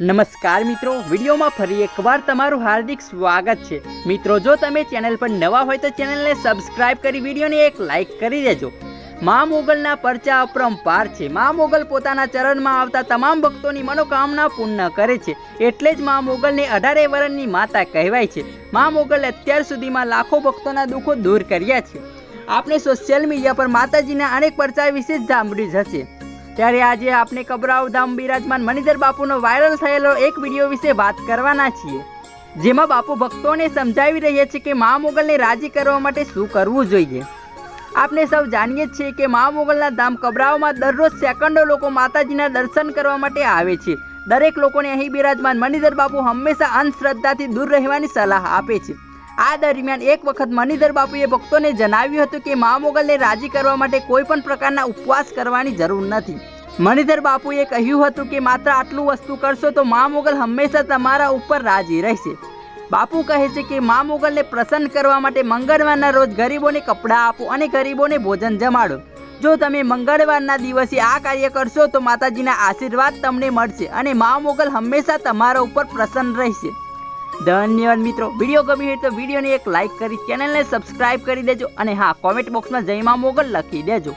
નમસ્કાર મિત્રો, વિડીયોમાં ફરી એકવાર તમારું હાર્દિક સ્વાગત છે. મિત્રો, જો તમે ચેનલ પર નવા હોય તો ચેનલને સબસ્ક્રાઇબ કરી વિડીયોને એક લાઇક કરી દેજો. મા મોગલના પરચા અપરંપાર છે. મા મોગલ પોતાના ચરણમાં આવતા તમામ ભક્તોની મનોકામના પૂર્ણ કરે છે. એટલે જ મા મોગલને અઢારે વરણની માતા કહેવાય છે. મા મોગલે અત્યાર સુધીમાં લાખો ભક્તોના દુઃખો દૂર કર્યા છે. આપણે સોશિયલ મીડિયા પર માતાજીના અનેક પરચા વિશે જ સાંભળ્યું જ ત્યારે આજે આપણે કબરાવ ધામ બિરાજમાન મણિધર બાપુનો વાયરલ થયેલો એક વીડિયો વિશે વાત કરવાના છીએ. જેમાં બાપુ ભક્તોને સમજાવી રહ્યા છે કે મા મોગલને રાજી કરવા માટે શું કરવું જોઈએ. આપણે સૌ જાણીએ છીએ કે મા મોગલના ધામ કબરાઓમાં દરરોજ સેકન્ડો લોકો માતાજીના દર્શન કરવા માટે આવે છે. દરેક લોકોને અહીં બિરાજમાન મણિધર બાપુ હંમેશા અંધશ્રદ્ધાથી દૂર રહેવાની સલાહ આપે છે. આ દરમિયાન એક વખત મણિધર બાપુએ ભક્તોને જણાવ્યું હતું કે મા મોગલને રાજી કરવા માટે કોઈ પણ પ્રકારના ઉપવાસ કરવાની જરૂર નથી. મણિધર બાપુએ કહ્યું હતું કે માત્ર આટલું વસ્તુ કરશો તો મા મોગલ હંમેશા તમારા ઉપર રાજી રહેશે. બાપુ કહે છે કે મા મોગલને પ્રસન્ન કરવા માટે મંગળવારના રોજ ગરીબોને કપડાં આપો અને ગરીબોને ભોજન જમાડો. જો તમે મંગળવારના દિવસે આ કાર્ય કરશો તો માતાજીના આશીર્વાદ તમને મળશે અને મા મોગલ હંમેશા તમારા ઉપર પ્રસન્ન રહેશે. ધન્યવાદ મિત્રો. વીડિયો ગમી હોય તો વિડીયોને એક લાઇક કરી, ચેનલને સબસ્ક્રાઇબ કરી દેજો અને હા કોમેન્ટ બોક્સમાં જયમાં મોગલ લખી દેજો.